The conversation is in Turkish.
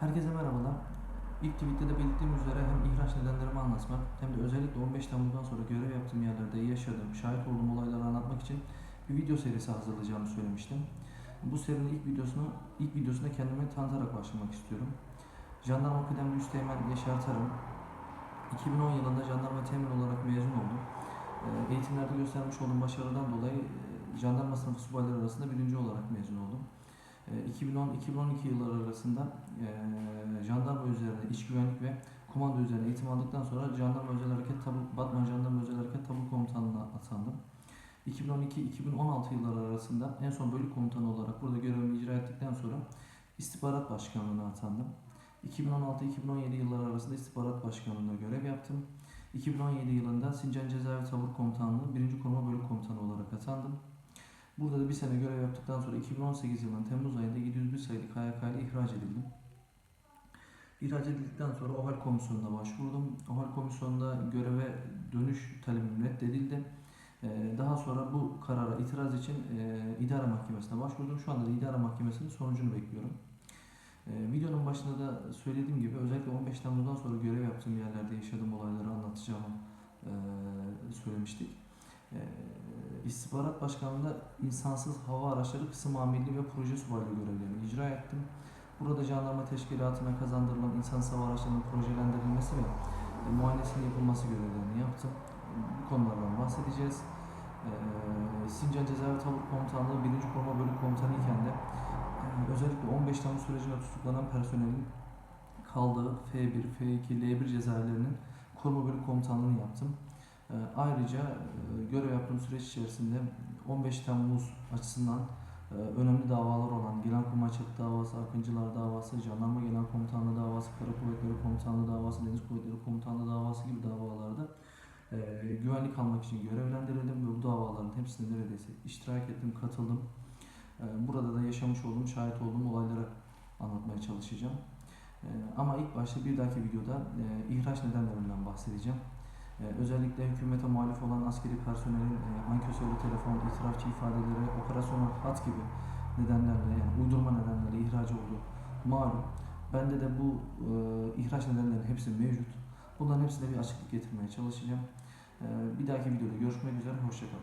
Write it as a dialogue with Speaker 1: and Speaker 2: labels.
Speaker 1: Herkese merhabalar. İlk tweette de belirttiğim üzere hem ihraç nedenlerimi anlatmak hem de özellikle 15 Temmuz'dan sonra görev yaptığım yerlerde yaşadığım, şahit olduğum olayları anlatmak için bir video serisi hazırlayacağımı söylemiştim. Bu serinin ilk videosunu ilk videosunda kendimi tanıtarak başlamak istiyorum. Jandarma Kıdemli Üsteğmen Yaşar Tarım. 2010 yılında jandarma temin olarak mezun oldum. Ee, Eğitimlerde göstermiş olduğum başarıdan dolayı e, jandarma sınıfı subayları arasında birinci olarak mezun oldum. Ee, 2010-2012 yılları arasında jandarma üzerine iç güvenlik ve komando üzerine eğitim aldıktan sonra Jandarma Özel Hareket Tabur, Batman Jandarma Özel Hareket Tabur Komutanlığı'na atandım. 2012-2016 yılları arasında en son bölük komutanı olarak burada görevimi icra ettikten sonra istihbarat başkanlığına atandım. 2016-2017 yılları arasında istihbarat başkanlığında görev yaptım. 2017 yılında Sincan Cezaevi Tabur Komutanlığı 1. Koruma Bölük Komutanı olarak atandım. Burada da bir sene görev yaptıktan sonra 2018 yılının Temmuz ayında 701 sayılı KYK ile ihraç edildim. İhraç edildikten sonra OHAL komisyonuna başvurdum. OHAL komisyonunda göreve dönüş talebim reddedildi. Ee, Daha sonra bu karara itiraz için e, idare mahkemesine başvurdum. Şu anda da idare mahkemesinin sonucunu bekliyorum. Ee, Videonun başında da söylediğim gibi özellikle 15 Temmuz'dan sonra görev yaptığım yerlerde yaşadığım olayları anlatacağımı e, söylemiştik. İstihbarat Başkanlığı'nda insansız hava araçları kısım amirliği ve proje subaylığı görevlerini icra ettim. Burada jandarma teşkilatına kazandırılan insansız hava araçlarının projelendirilmesi ve e, muayenesinin yapılması görevlerini yaptım. Bu konulardan bahsedeceğiz. Ee, Sincan Cezaevi Tabur Komutanlığı 1. Koruma Bölük Komutanı iken de e, özellikle 15 Temmuz sürecinde tutuklanan personelin kaldığı F1, F2, L1 cezaevlerinin koruma bölük komutanlığını yaptım. Ee, Ayrıca e, görev yaptığım süreç içerisinde 15 Temmuz açısından e, önemli davalar olan Genelkurmay Çatı davası, Akıncılar davası, Jandarma Genel Komutanlığı davası, Kara Kuvvetleri Komutanlığı davası, Deniz Kuvvetleri Komutanlığı davası gibi davalarda e, güvenlik almak için görevlendirildim ve bu davaların hepsine neredeyse iştirak ettim, katıldım. E, Burada da yaşamış olduğum, şahit olduğum olayları anlatmaya çalışacağım. Ama ilk başta bir dahaki videoda ihraç nedenlerinden bahsedeceğim. Ee, özellikle hükümete muhalif olan askeri personelin e, ankesörlü telefon, itirafçı ifadeleri, operasyonel hat gibi nedenlerle yani uydurma nedenlerle ihraç oldu. Malum. Bende de bu e, ihraç nedenlerinin hepsi mevcut. Bunların hepsine bir açıklık getirmeye çalışacağım. E, bir dahaki videoda görüşmek üzere. Hoşçakalın.